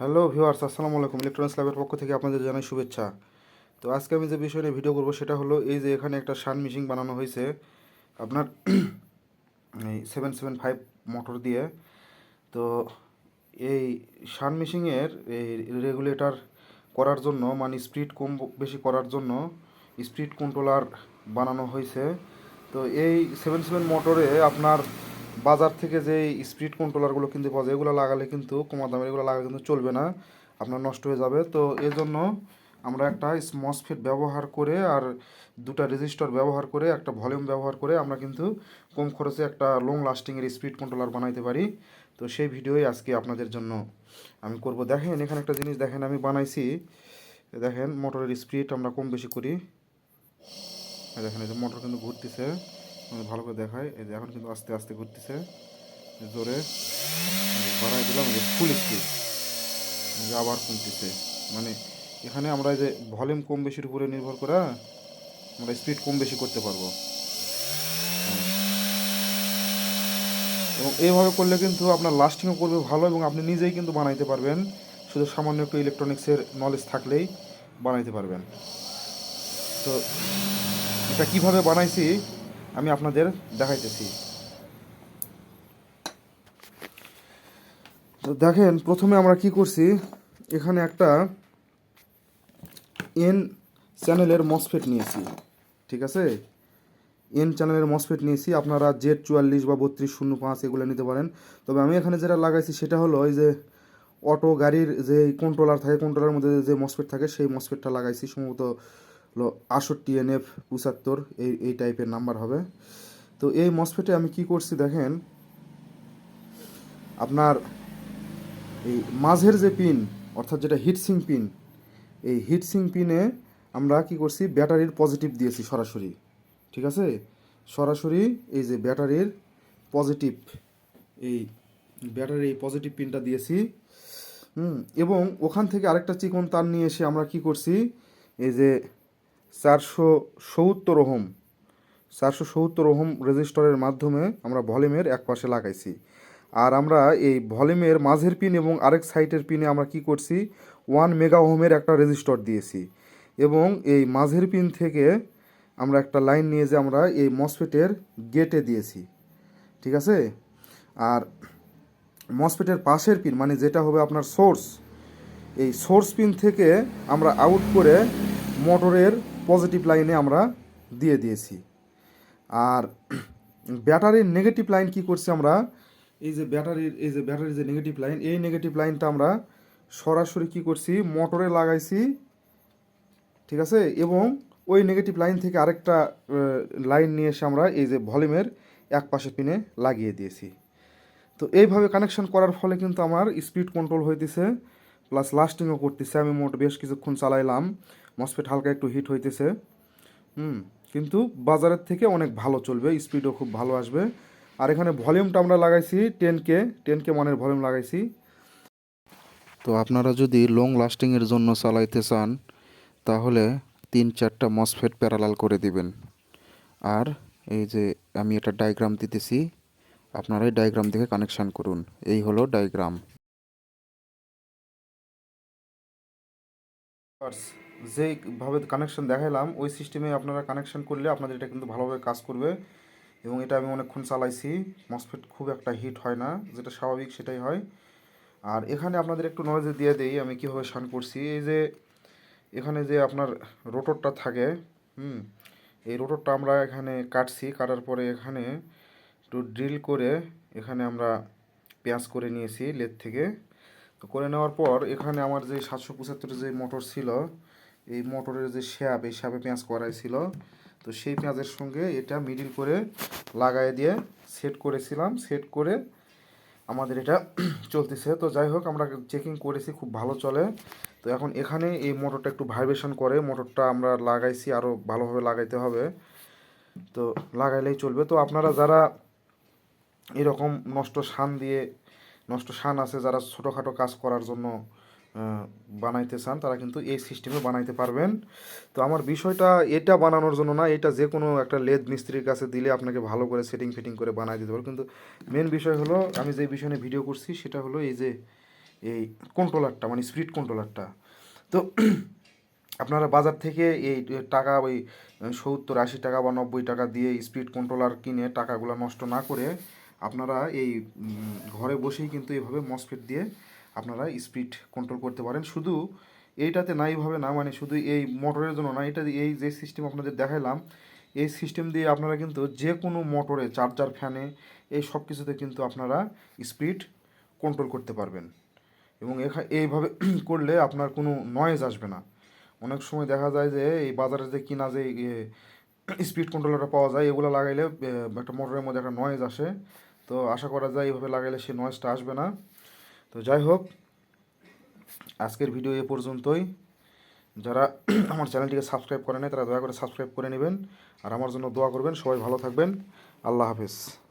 Hello viewers, আসসালামু আলাইকুম। Electronics ল্যাবের পক্ষ থেকে আপনাদের জানাই শুভেচ্ছা। তো আজকে আমি যে বিষয় নিয়ে ভিডিও করব সেটা হলো এই যে এখানে একটা শান মিশিং বানানো হয়েছে আপনার এই সেভেন সেভেন ফাইভ মোটর দিয়ে। তো এই শান মিশিংয়ের এই রেগুলেটর করার জন্য মানে স্পিড কম বেশি করার জন্য স্পিড কন্ট্রোলার বানানো হয়েছে। তো এই সেভেন সেভেন মোটরে আপনার বাজার থেকে যে স্পিড কন্ট্রোলারগুলো কিনতে পাওয়া যায়, এগুলো লাগালে কিন্তু কমা দামের এগুলো লাগালে কিন্তু চলবে না, আপনার নষ্ট হয়ে যাবে। তো এর জন্য আমরা একটা মসফেট ব্যবহার করে আর দুটা রেজিস্টার ব্যবহার করে, একটা ভলিউম ব্যবহার করে আমরা কিন্তু কম খরচে একটা লং লাস্টিংয়ের স্পিড কন্ট্রোলার বানাইতে পারি। তো সেই ভিডিওই আজকে আপনাদের জন্য আমি করব। দেখেন, এখানে একটা জিনিস দেখেন, আমি বানাইছি। দেখেন মোটরের স্পিড আমরা কম বেশি করি। দেখেন, এই যে মোটর কিন্তু ঘুরতেছে। আমাদের ভালো করে দেখায়। এই যে এখন কিন্তু আস্তে আস্তে ঘুরতেছে। জোরে বাড়াই দিলাম যে ফুল স্পিড আবার কমতেছে। মানে এখানে আমরা যে ভলিউম কম বেশির উপরে নির্ভর করে আমরা স্পিড কম বেশি করতে পারব। হুম। এবং এইভাবে করলে কিন্তু আপনার লাস্টিংও করবে ভালো এবং আপনি নিজেই কিন্তু বানাইতে পারবেন। শুধু সামান্য একটু ইলেকট্রনিক্সের নলেজ থাকলেই বানাইতে পারবেন। তো এটা কীভাবে বানাইছি? আমি আপনাদের দেখাইতেছি। তো দেখেন, প্রথমে আমরা কি করছি, এখানে একটা এন চ্যানেলের মসফেট নিয়েছি, ঠিক আছে? এন চ্যানেলের মসফেট নিয়েছি, আপনারা জেড চুয়াল্লিশ বা বত্রিশ শূন্য পাঁচ এগুলো নিতে পারেন। তবে আমি এখানে যেটা লাগাইছি সেটা হলো ওই যে অটো গাড়ির যে কন্ট্রোলার থাকে কন্ট্রোলার মধ্যে যে মসফেট থাকে, সেই মসফেটটা লাগাইছি, সম্ভবত হলো আটষট্টি এন এফ পঁচাত্তর, এই এই টাইপের নাম্বার হবে। তো এই মসফেটে আমি কি করছি দেখেন, আপনার এই মাঝের যে পিন অর্থাৎ যেটা হিটসিং পিন এই হিটসিং পিনে আমরা কি করছি, ব্যাটারির পজিটিভ দিয়েছি সরাসরি, ঠিক আছে? সরাসরি এই যে ব্যাটারির পজিটিভ এই ব্যাটারির এই পজিটিভ পিনটা দিয়েছি। হুম, এবং ওখান থেকে আরেকটা চিকন তার নিয়ে এসে আমরা কি করছি, এই যে চারশো সত্তর ওহম, চারশো সত্তর ওহম রেজিস্টরের মাধ্যমে আমরা ভলিউমের এক পাশে লাগাইছি। আর আমরা এই ভলিউমের মাঝের পিন এবং আরেক সাইটের পিনে আমরা কি করছি? ওয়ান মেগা ওহমের একটা রেজিস্টর দিয়েছি। এবং এই মাঝের পিন থেকে আমরা একটা লাইন নিয়ে যে আমরা এই মসফেটের গেটে দিয়েছি। ঠিক আছে? আর মসফেটের পাশের পিন মানে যেটা হবে আপনার সোর্স, এই সোর্স পিন থেকে আমরা আউট করে মোটরের পজিটিভ লাইনে আমরা দিয়ে দিয়েছি। আর ব্যাটারির নেগেটিভ লাইন কি করছি আমরা? এই যে ব্যাটারির, এই যে ব্যাটারির যে নেগেটিভ লাইন এই নেগেটিভ লাইনটা আমরা সরাসরি কি করছি? মোটরে লাগাইছি। ঠিক আছে? এবং ওই নেগেটিভ লাইন থেকে আরেকটা লাইন নিয়ে এসে আমরা এই যে ভলিউমের এক পাশে পিনে লাগিয়ে দিয়েছি। তো এইভাবে কানেকশন করার ফলে কিন্তু আমার স্পিড কন্ট্রোল হইতেছে। প্লাস লাস্টিংও করতেছে, আমি মোট বেশ কিছুক্ষণ চালাইলাম। মসফেট হালকা একটু হিট হইতেছে। হুম, কিন্তু বাজারের থেকে অনেক ভালো চলবে স্পিডও খুব ভালো আসবে। আর এখানে ভলিউমটা আমরা লাগাইছি টেন কে টেন কে মানের ভলিউম লাগাইছি। তো আপনারা যদি লং লাস্টিংয়ের জন্য চালাইতে চান, তাহলে তিন চারটা মসফেট প্যারালাল করে দিবেন। আর এই যে আমি এটা ডায়াগ্রাম দিতেছি, আপনারা এই ডায়াগ্রাম দেখে কানেকশান করুন। এই হলো ডায়াগ্রাম যেইভাবে কানেকশন দেখালাম ওই সিস্টেমে আপনারা কানেকশন করলে আপনাদের এটা কিন্তু ভালোভাবে কাজ করবে। এবং এটা আমি অনেকক্ষণ চালাইছি মসফেট খুব একটা হিট হয় না, যেটা স্বাভাবিক সেটাই হয়। আর এখানে আপনাদের একটু নলেজ দিয়ে দেই, আমি কীভাবে শান করছি। এই যে, এখানে যে আপনার রোটরটা থাকে, হুম, এই রোটরটা আমরা এখানে কাটছি, কাটার পরে এখানে একটু ড্রিল করে এখানে আমরা পেঁয়াজ করে নিয়েছি লেদ থেকে। তো করে নেওয়ার পর এখানে আমার যে সাতশো পঁচাত্তরের যে মোটর ছিল, এই মোটরের যে শ্যাপ এই শ্যাপে পেঁয়াজ করাই ছিল। তো সেই পেঁয়াজের সঙ্গে এটা মিডিল করে লাগাই দিয়ে সেট করেছিলাম। সেট করে আমাদের এটা চলতেছে। তো যাই হোক, আমরা চেকিং করেছি, খুব ভালো চলে। তো এখন এখানে এই মোটরটা একটু ভাইব্রেশন করে, মোটরটা আমরা লাগাইছি আরও ভালোভাবে লাগাইতে হবে। তো লাগাইলেই চলবে। তো আপনারা যারা এরকম নষ্ট সান দিয়ে নষ্ট শান আছে যারা ছোটোখাটো কাজ করার জন্য বানাইতে চান, তারা কিন্তু এই সিস্টেমে বানাইতে পারবেন। তো আমার বিষয়টা এটা বানানোর জন্য না, এটা যে কোনো একটা লেদ মিস্ত্রির কাছে দিলে আপনাকে ভালো করে সেটিং ফিটিং করে বানাই দিতে পারবে কিন্তু মেন বিষয় হলো, আমি যে বিষয় নিয়ে ভিডিও করছি, সেটা হলো এই যে, এই কন্ট্রোলারটা মানে স্পিড কন্ট্রোলারটা তো আপনারা বাজার থেকে এই টাকা, ওই সত্তর আশি টাকা বা নব্বই টাকা দিয়ে স্পিড কন্ট্রোলার কিনে টাকাগুলো নষ্ট না করে আপনারা এই ঘরে বসেই কিন্তু এইভাবে মসফেট দিয়ে আপনারা স্পিড কন্ট্রোল করতে পারেন। শুধু এইটাতে না, এইভাবে না মানে শুধু এই মোটরের জন্য না, এটা এই যে সিস্টেম আপনাদের দেখাইলাম, এই সিস্টেম দিয়ে আপনারা কিন্তু যে কোনো মোটরে চার্জার ফ্যানে এই সব কিছুতে কিন্তু আপনারা স্পিড কন্ট্রোল করতে পারবেন। এবং এইভাবে করলে আপনার কোনো নয়েজ আসবে না। অনেক সময় দেখা যায় যে এই বাজারে যে কিনা যে স্পিড কন্ট্রোলারটা পাওয়া যায়, এগুলো লাগাইলে একটা মোটরের মধ্যে একটা নয়েজ আসে। তো আশা করা যায় এইভাবে লাগাইলে সেই নয়েজটা আসবে না। তো যাই হোক, আজকের ভিডিও এ পর্যন্তই। যারা আমার চ্যানেলটিকে সাবস্ক্রাইব করে নেয় তারা দয়া করে সাবস্ক্রাইব করে নেবেন। আর আমার জন্য দোয়া করবেন। সবাই ভালো থাকবেন। আল্লাহ হাফেজ।